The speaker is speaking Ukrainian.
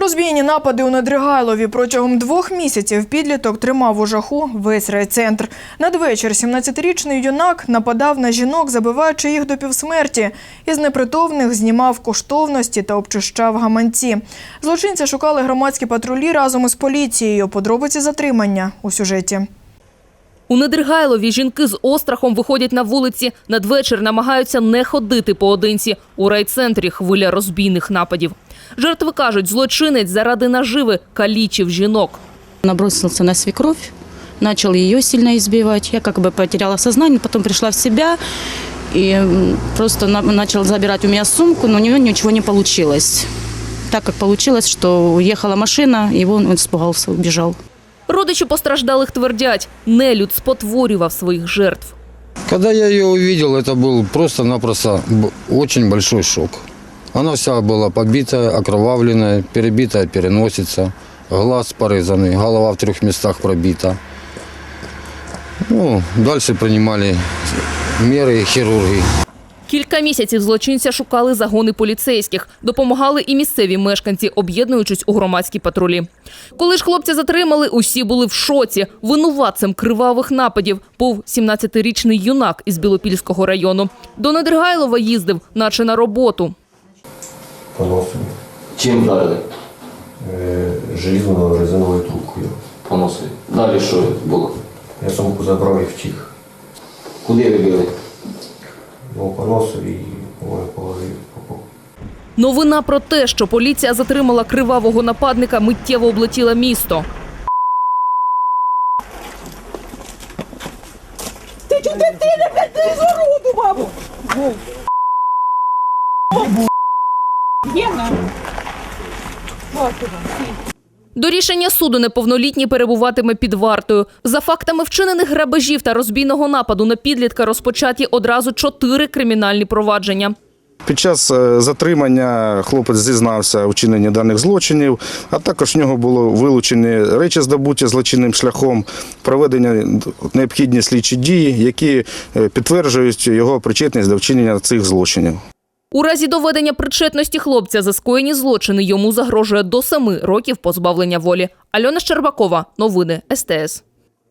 Розбійні напади у Недригайлові протягом двох місяців підліток тримав у жаху весь райцентр. Надвечір 17-річний юнак нападав на жінок, забиваючи їх до півсмерті. Із непритомних знімав коштовності та обчищав гаманці. Злочинця шукали громадські патрулі разом із поліцією. Подробиці затримання у сюжеті. У Недригайлові жінки з острахом виходять на вулиці. Надвечір намагаються не ходити поодинці. У райцентрі хвиля розбійних нападів. Жертви кажуть, злочинець заради наживи калічив жінок. Набросился на свекровь, начал ее сильно избивать. Я как бы потеряла сознание, потом пришла в себя и просто на- начал забирать у меня сумку, но у него ничего не получилось. Так как получилось, что уехала машина, и он испугался, убежал. Родичі постраждалих твердять, нелюд спотворював своїх жертв. Когда я ее увидел, это был просто-напросто б- очень большой шок. Она вся была побитая, окровавленная, перебитая переносица, глаз порезанный, голова в трех местах пробита. Ну, дальше принимали меры хирурги. Кілька місяців злочинця шукали загони поліцейських, допомагали і місцеві мешканці, об'єднуючись у громадські патрулі. Коли ж хлопця затримали, усі були в шоці. Винуватцем кривавих нападів був 17-річний юнак із Білопільського району. До Недригайлова їздив, наче на роботу. поносом Чим вдарили? е, желізною резиновою трубкою. Поносили. Далі що було? Я сумку забрав і втік. Куди ви били? Поносив і положив. Новина про те, що поліція затримала кривавого нападника, миттєво облетіла місто. До рішення суду неповнолітній перебуватиме під вартою. За фактами вчинених грабежів та розбійного нападу на підлітка розпочаті одразу чотири кримінальні провадження. Під час е, затримання хлопець зізнався у чиненні даних злочинів, а також в нього було вилучені речі, здобуті злочинним шляхом, проведення необхідні слідчі дії, які е, підтверджують його причетність до вчинення цих злочинів. У разі доведення причетності хлопця за скоєні злочини йому загрожує до семи років позбавлення волі. Альона Щербакова. Новини СТС.